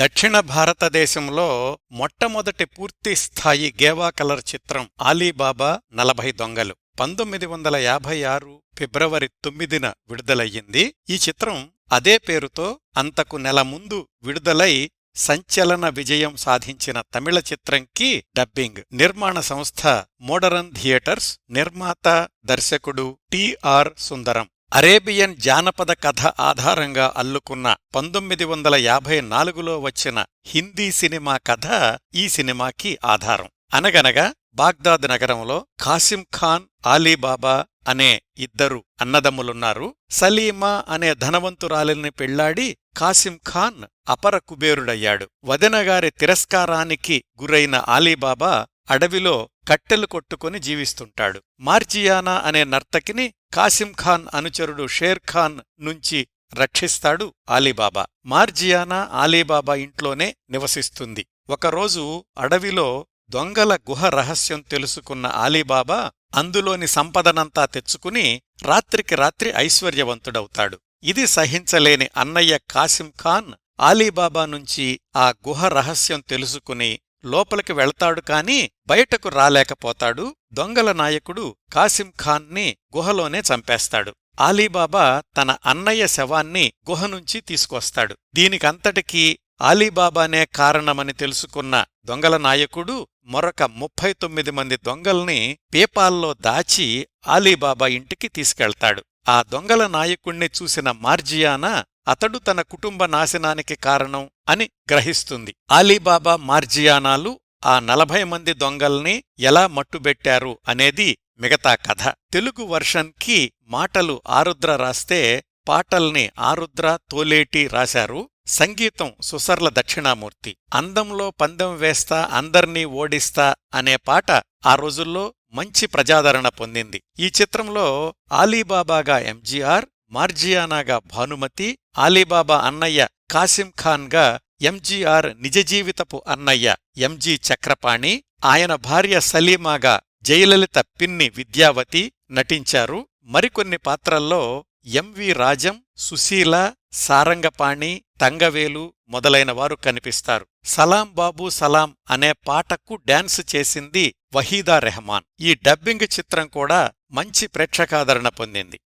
దక్షిణ భారతదేశంలో మొట్టమొదటి పూర్తి స్థాయి గేవా కలర్ చిత్రం ఆలీబాబా నలభై దొంగలు. పంతొమ్మిది వందల యాభై ఆరు ఫిబ్రవరి తొమ్మిదిన విడుదలయ్యింది. ఈ చిత్రం అదే పేరుతో అంతకు నెల ముందు విడుదలై సంచలన విజయం సాధించిన తమిళ చిత్రంకి డబ్బింగ్. నిర్మాణ సంస్థ మోడరన్ థియేటర్స్ నిర్మాత దర్శకుడు టిఆర్ సుందరం. అరేబియన్ జానపద కథ ఆధారంగా అల్లుకున్న పంతొమ్మిది వందల యాభై నాలుగులో వచ్చిన హిందీ సినిమా కథ ఈ సినిమాకి ఆధారం. అనగనగా బాగ్దాద్ నగరంలో ఖాసిం ఖాన్ ఆలీబాబా అనే ఇద్దరు అన్నదమ్ములున్నారు. సలీమా అనే ధనవంతురాలిని పెళ్ళాడి ఖాసిం ఖాన్ అపర కుబేరుడయ్యాడు. వదినగారి తిరస్కారానికి గురైన ఆలీబాబా అడవిలో కట్టెలు కొట్టుకుని జీవిస్తుంటాడు. మార్జియానా అనే నర్తకిని కాసిం ఖాన్ అనుచరుడు షేర్ ఖాన్ నుంచి రక్షిస్తాడు ఆలీబాబా. మార్జియానా ఆలీబాబా ఇంట్లోనే నివసిస్తుంది. ఒకరోజు అడవిలో దొంగల గుహ రహస్యం తెలుసుకున్న ఆలీబాబా అందులోని సంపదనంతా తెచ్చుకుని రాత్రికి రాత్రి ఐశ్వర్యవంతుడవుతాడు. ఇది సహించలేని అన్నయ్య కాసిం ఖాన్ ఆలీబాబా నుంచి ఆ గుహ రహస్యం తెలుసుకుని లోపలికి వెళ్తాడు కాని బయటకు రాలేకపోతాడు. దొంగల నాయకుడు కాసిం ఖాన్ని గుహలోనే చంపేస్తాడు. ఆలీబాబా తన అన్నయ్య శవాన్ని గుహ నుంచి తీసుకొస్తాడు. దీనికంతటికీ ఆలీబాబానే కారణమని తెలుసుకున్న దొంగల నాయకుడు మరొక ముప్పై తొమ్మిది మంది దొంగల్ని పేపాల్లో దాచి ఆలీబాబా ఇంటికి తీసుకెళ్తాడు. ఆ దొంగల నాయకుణ్ణి చూసిన మార్జియానా అతడు తన కుటుంబ నాశనానికి కారణం అని గ్రహిస్తుంది. ఆలీబాబా మార్జియానాలు ఆ నలభై మంది దొంగల్ని ఎలా మట్టుబెట్టారు అనేది మిగతా కథ. తెలుగు వర్షన్కి మాటలు ఆరుద్ర రాస్తే పాటల్ని ఆరుద్ర తోలేటి రాశారు సంగీతం సుసర్ల దక్షిణామూర్తి. అందంలో పందెం వేస్తా అందర్నీ ఓడిస్తా అనే పాట ఆ రోజుల్లో మంచి ప్రజాదరణ పొందింది. ఈ చిత్రంలో ఆలీబాబాగా ఎంజీఆర్ మార్జియానాగా భానుమతి ఆలీబాబా అన్నయ్య కాసిం ఖాన్గా ఎంజీఆర్ నిజజీవితపు అన్నయ్య ఎంజీ చక్రపాణి ఆయన భార్య సలీమాగా జయలలిత పిన్ని విద్యావతి నటించారు. మరికొన్ని పాత్రల్లో ఎంవి రాజం సుశీల సారంగపాణి తంగవేలు మొదలైన వారు కనిపిస్తారు. సలాం బాబు సలాం అనే పాటకు డాన్స్ చేసింది వహీదా రెహమాన్. ఈ డబ్బింగ్ చిత్రం కూడా మంచి ప్రేక్షకాదరణ పొందింది.